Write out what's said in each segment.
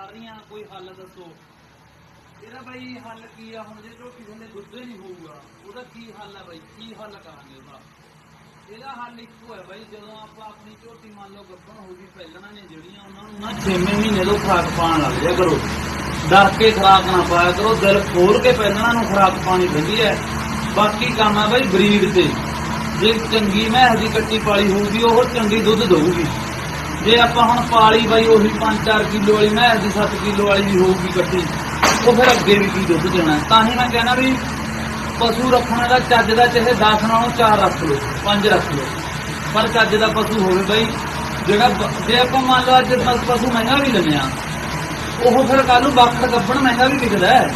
ਆ ਰਹੀਆਂ, ਕੋਈ ਹੱਲ ਦੱਸੋ? ਇਹਦਾ ਬਾਈ ਹੱਲ ਕੀ ਆ? ਹੁਣ ਜੇ ਝੋਟੀ ਥੱਲੇ ਦੁੱਧ ਨਹੀਂ ਹੋਊਗਾ, ਉਹਦਾ ਕੀ ਹੱਲ ਆ ਬਾਈ? ਕੀ ਹੱਲ ਕਰਾਂਗੇ ਉਹਦਾ? ਇਹਦਾ ਹੱਲ ਇੱਕੋ ਹੈ ਬਾਈ, ਜਦੋਂ ਆਪਾਂ ਆਪਣੀ ਝੋਟੀ ਮੰਨ ਲਓ ਗੱਭਣ ਹੋ ਗਈ, ਪਹਿਲਣਾ ਨੇ ਜਿਹੜੀਆਂ ਉਹਨਾਂ ਨੂੰ ਨਾ 6 ਮਹੀਨੇ ਤੋਂ ਖਰਾਕ ਪਾਣ ਲੱਗ ਜਾ ਕਰੋ। ਡਰ ਕੇ ਖਰਾਕ ਨਾ ਪਾਇਆ ਕਰੋ, ਦਿਲ ਖੋਲ ਕੇ ਪਹਿਲਾਂ ਨੂੰ ਖਰਾਕ ਪਾਣੀ ਪੈਂਦੀ ਹੈ। ਬਾਕੀ ਕੰਮ ਹੈ ਬਾਈ ਬਰੀਡ ਤੇ। ਜੇ ਚੰਗੀ ਮੈਂਹ ਦੀ ਕੱਟੀ ਪਾਲੀ ਹੋਊਗੀ, ਉਹ ਚੰਗੀ ਦੁੱਧ ਦਊਗੀ। ਜੇ ਆਪਾਂ ਹੁਣ ਪਾਲੀ ਬਾਈ ਉਹੀ 5-4 ਕਿਲੋ ਵਾਲੀ ਮੈਂਹ ਦੀ 7 ਕਿਲੋ ਵਾਲੀ ਵੀ ਹੋਊਗੀ ਕੱਟੀ, ਉਹ ਫਿਰ ਅੱਗੇ ਵੀ ਕੀ ਦੁੱਧ ਦੇਣਾ ਤਾਂ ਹੀ ਮੈਂ ਕਹਿੰਦਾ ਵੀ ਪਸ਼ੂ ਰੱਖਣ ਦਾ ਚੱਜ ਦਾ ਚਾਹੇ 10 ਨਾਲੋਂ 4 ਰੱਖ ਲਓ 5 ਰੱਖ ਲਓ। ਪਰ ਚੱਜ ਦਾ ਪਸ਼ੂ ਹੋਵੇ ਬਾਈ, ਜਿਹੜਾ ਜੇ ਆਪਾਂ ਮੰਨ ਲਓ ਅੱਜ ਪ- ਪਸ਼ੂ ਮਹਿੰਗਾ ਵੀ ਲੈਂਦੇ ਆ ਉਹ ਫਿਰ ਕੱਲ ਨੂੰ ਵੱਖ ਗੱਬਣ ਮਹਿੰਗਾ ਵੀ ਵਿਕਦਾ ਹੈ।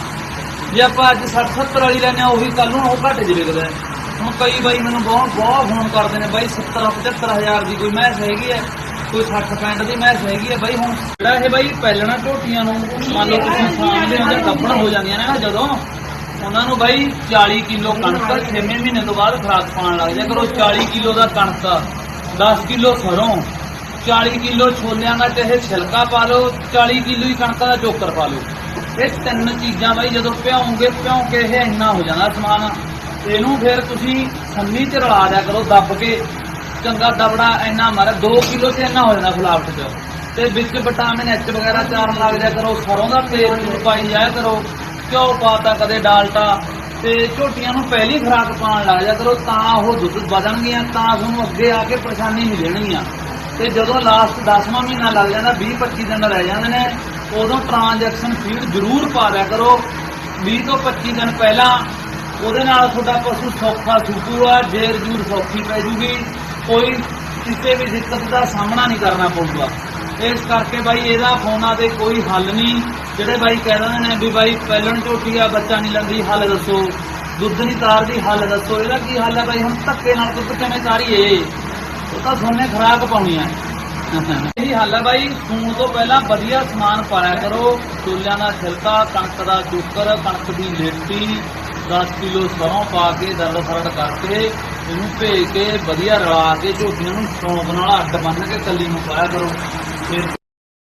ਜੇ ਆਪਾਂ ਅੱਜ 60 70 ਵਾਲੀ ਲੈਂਦੇ ਆ ਉਹੀ ਕੱਲ ਨੂੰ ਉਹ ਘੱਟ ਚ ਵਿਕਦਾ ਹੁਣ ਕਈ ਬਾਈ ਮੈਨੂੰ ਬਹੁਤ ਬਹੁਤ ਫੋਨ ਕਰਦੇ ਨੇ ਬਾਈ 70 75 ਹਜ਼ਾਰ ਦੀ ਕੋਈ ਮੈਸ ਹੈਗੀ ਹੈ। ਕੋਈ 60 65 ਦੀ ਮੈਸ ਹੈਗੀ ਹੈ ਬਾਈ, ਹੁਣ ਜਿਹੜਾ ਇਹ ਬਾਈ ਪਹਿਲਣਾ ਝੋਟੀਆਂ ਨੂੰ, ਮੰਨ ਲਓ ਤੁਸੀਂ ਸਾਹਮਣੇ ਹੁੰਦੇ ਗੱਬਣ ਹੋ ਜਾਂਦੀਆਂ ਨੇ ਨਾ ਜਦੋਂ, ਉਹਨਾਂ ਨੂੰ ਬਾਈ 40 ਕਿਲੋ ਕਣਕ 6 ਮਹੀਨੇ ਤੋਂ ਬਾਅਦ ਖਰਾਕ ਪਾਣ ਲੱਗ ਜਾ ਕਰੋ 40 ਕਿਲੋ ਦਾ ਕਣਕ 10 ਕਿਲੋ ਸਰੋਂ 40 ਕਿਲੋ ਛੋਲਿਆਂ ਦਾ ਚਾਹੇ ਛਿਲਕਾ ਪਾ ਲਓ 40 ਕਿਲੋ ਹੀ ਕਣਕ ਦਾ ਚੋਕਰ ਪਾ ਲਓ। ਇਹ ਤਿੰਨ ਚੀਜ਼ਾਂ ਬਾਈ ਜਦੋਂ ਭਿਉਂਗੇ ਭਿਉਂ ਕੇ ਇਹ ਇੰਨਾ ਹੋ ਜਾਂਦਾ ਸਮਾਨ। ਇਹਨੂੰ ਫਿਰ ਤੁਸੀਂ ਸੰਨੀ ਚ ਰਲਾ ਦਿਆ ਕਰੋ, ਦੱਬ ਕੇ। ਚੰਗਾ ਦਬੜਾ ਇੰਨਾ ਮਾਰੇ 2 ਕਿਲੋ ਤੇ ਇੰਨਾ ਹੋ ਜਾਣਾ ਫਲਾਵਟ ਚ। ਤੇ ਵਿੱਚ ਵਿਟਾਮਿਨ ਐਚ ਵਗੈਰਾ ਚਾਰਨ ਲੱਗ ਜਾ ਕਰੋ, ਸਰੋਂ ਦਾ ਤੇਲ ਨੂੰ ਪਾਈ ਜਾਇਆ ਕਰੋ। ਘਿਓ ਪਾਤਾ ਕਦੇ ਡਾਲਟਾ। ਤੇ ਝੋਟੀਆਂ ਨੂੰ ਪਹਿਲੀ ਖੁਰਾਕ ਪਾਉਣ ਲੱਗ ਜਾ ਕਰੋ, ਤਾਂ ਉਹ ਦੁੱਧ ਵਧਣਗੀਆਂ, ਤਾਂ ਤੁਹਾਨੂੰ ਅੱਗੇ ਆ ਕੇ ਪਰੇਸ਼ਾਨੀ ਨਹੀਂ ਰਹਿਣੀ ਆ ਤੇ ਜਦੋਂ ਲਾਸਟ 10ਵਾਂ ਮਹੀਨਾ ਲੱਗ ਜਾਂਦਾ 20 25 ਦਿਨ ਰਹਿ ਜਾਂਦੇ ਨੇ, ਉਦੋਂ ਟ੍ਰਾਂਜੈਕਸ਼ਨ ਫੀਡ ਜ਼ਰੂਰ ਪਾ ਦਿਆ ਕਰੋ। 20 ਤੋਂ 25 ਦਿਨ ਪਹਿਲਾਂ ਉਹਦੇ ਨਾਲ ਤੁਹਾਡਾ ਪਸ਼ੂ ਸੌਖਾ ਸੁੱਕੂਗਾ ਜੇਰ ਜੂਰ ਸੌਖੀ ਪੈ ਜੂਗੀ। ਕੋਈ ਕਿਸੇ ਵੀ ਦਿੱਕਤ ਦਾ ਸਾਹਮਣਾ ਨਹੀਂ ਕਰਨਾ ਪਊਗਾ। ਇਸ ਕਰਕੇ ਬਾਈ ਇਹਦਾ ਫੋਨਾਂ ਤੇ ਕੋਈ ਹੱਲ ਨਹੀਂ। ਜਿਹੜੇ ਬਾਈ ਕਹਿ ਦਿੰਦੇ ਨੇ ਵੀ ਬਾਈ ਪਹਿਲਣ ਝੋਟੀ ਆ, ਬੱਚਾ ਨਹੀਂ ਲੰਦੀ, ਹੱਲ ਦੱਸੋ। ਦੁੱਧ ਨਹੀਂ ਤਾਰਦੀ ਹੱਲ ਦੱਸੋ। ਇਹਦਾ ਕੀ ਹੱਲ ਹੈ ਬਾਈ? ਹੁਣ ਧੱਕੇ ਨਾਲ ਦੁੱਧ ਕਿਵੇਂ ਤਾਰੀਏ ਉਹ ਤਾਂ ਸੋਨੇ ਖਰਾਕ ਪਾਉਣੀ ਆ। ਇਹੀ ਹੱਲ ਹੈ ਬਾਈ। ਸੂਣ ਤੋਂ ਪਹਿਲਾਂ ਵਧੀਆ ਸਮਾਨ ਪਾਇਆ ਕਰੋ। ਛੋਲਿਆਂ ਦਾ ਛਿਲਕਾ, ਕਣਕ ਦਾ ਚੋਕਰ, ਕਣਕ ਦੀ ਲੇਟੀ 10 ਕਿਲੋ ਸਰੋਂ ਪਾ ਕੇ ਦਰਦ ਫਰੜ ਕਰਕੇ ਇਹਨੂੰ ਭੇਜ ਕੇ ਵਧੀਆ ਰਲਾ ਕੇ ਝੋਟੀਆਂ ਨੂੰ ਸ਼ੌਂਕ ਨਾਲ ਅੱਡ ਬੰਨ ਕੇ ਕੱਲੀ ਨੂੰ ਪਾਇਆ ਕਰੋ। ਫਿਰ